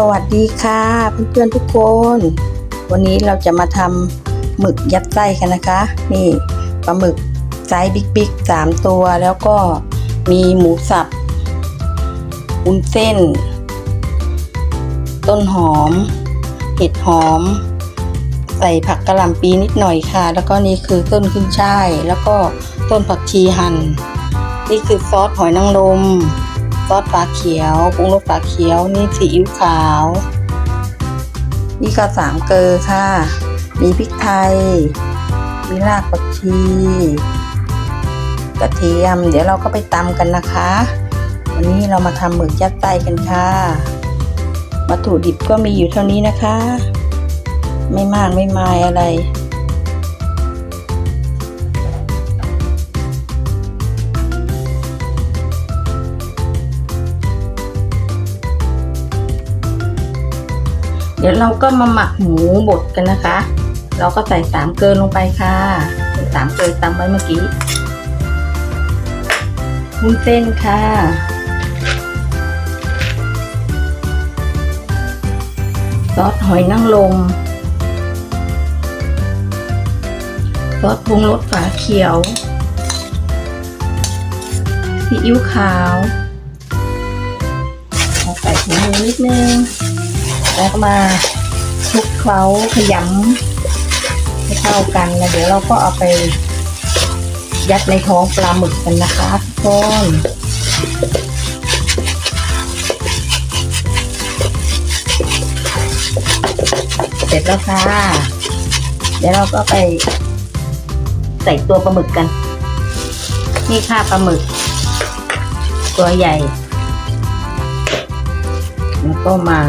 สวัสดีค่ะเพื่อนๆทุกคน วันนี้เราจะมาทำหมึกยัดไส้กันนะคะ นี่ปลาหมึกไซส์บิ๊กๆสามตัวแล้วก็มีหมูสับวุ้นเส้น ต้นหอม เห็ดหอม ใส่ผักกระหล่ำปีนิดหน่อยค่ะ แล้วก็นี่คือต้นขึ้นช่าย แล้วก็ต้นผักชีหั่นนี่คือซอสหอยนางรม ซอสฝาเขียวปรุงรสฝาเขียวนี่ซีอิ๊วขาว นี่ก็สามเกลอค่ะ มีพริกไทย มีรากผักชีกระเทียม เดี๋ยวเราก็ไปตำกันนะคะ วันนี้เรามาทำหมึกยัดไส้กันค่ะวัตถุดิบก็มีอยู่เท่านี้นะคะ ไม่มากไม่มายอะไร ดี๋ยวเราก็มาหมักหมูบดกันนะคะ เราก็ใส่สามเกลือลงไปค่ะสามเกลือตำไว้เมื่อกี้วุ้นเส้นค่ะซอสหอยนางรมซอสปรุงรสฝาเขียว ซีอิ๊วขาวใส่ถุงมือนิดนึง แล้วก็มาคลุกเคล้าขยำให้เข้ากันแล้วเดี๋ยวเราก็เอาไปยัดในท้องปลาหมึกกันนะคะทุกคนเสร็จแล้วค่ะ เดี๋ยวเราก็ไปใส่ตัวปลาหมึกกัน นี่ค่ะปลาหมึก ตัวใหญ่ แล้วก็มา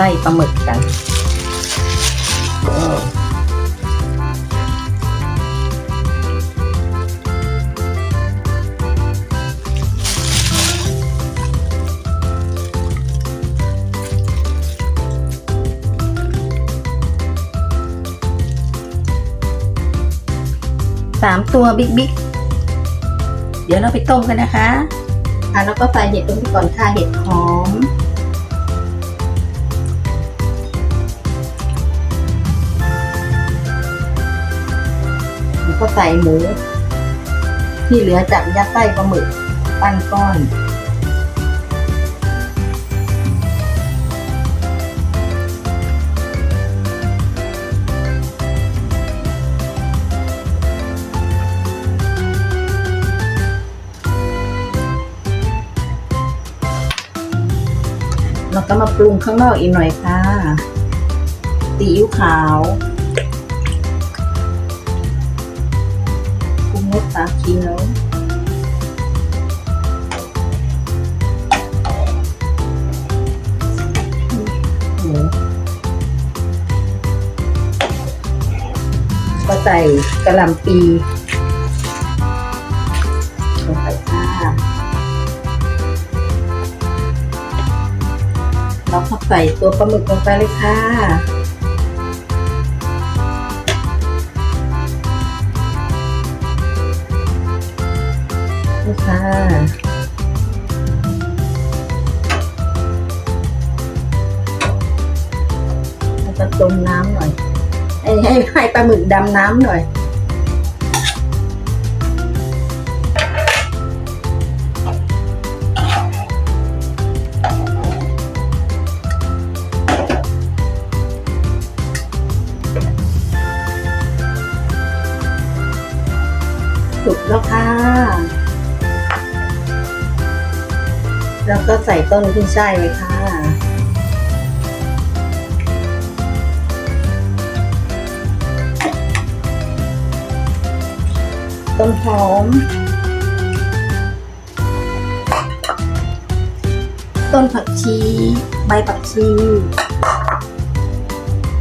ไส้ปลาหมึกกันสามตัวบิ๊กบิ๊กเดี๋ยวเราไปต้มกันนะคะอะแล้วก็ใส่เห็ดลงไปก่อนค่ะเห็ดหอม ก็ใส่หมู ที่เหลือจากยัดไส้ปลาหมึกปั้นก้อน เราก็มาปรุงข้างนอกอีกหน่อยค่ะซีอิ๊วขาว เขียวก็ใส่กระหล่ำปีลงไปค่ะแล้วก็ใส่ตัวปลาหมึกลงไปเลยค่ะ นี่ค่ะแล้วก็ต้มน้ำหน่อย ให้ให้ให้ปลาหมึกดำน้ำหน่อยสุกแล้วค่ะ ก็ใส่ต้นขึ้นช่ายเลยค่ะ ต้นหอม ต้นผักชี ใบผักชี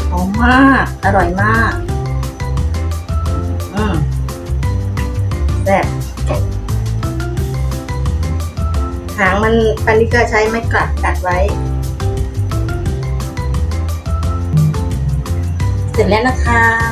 หอมมาก อร่อยมาก อืมแซ่บ หางมันปันนี้ก็ใช้ไม้กลัดกัดไว้ เสร็จแล้วนะคะ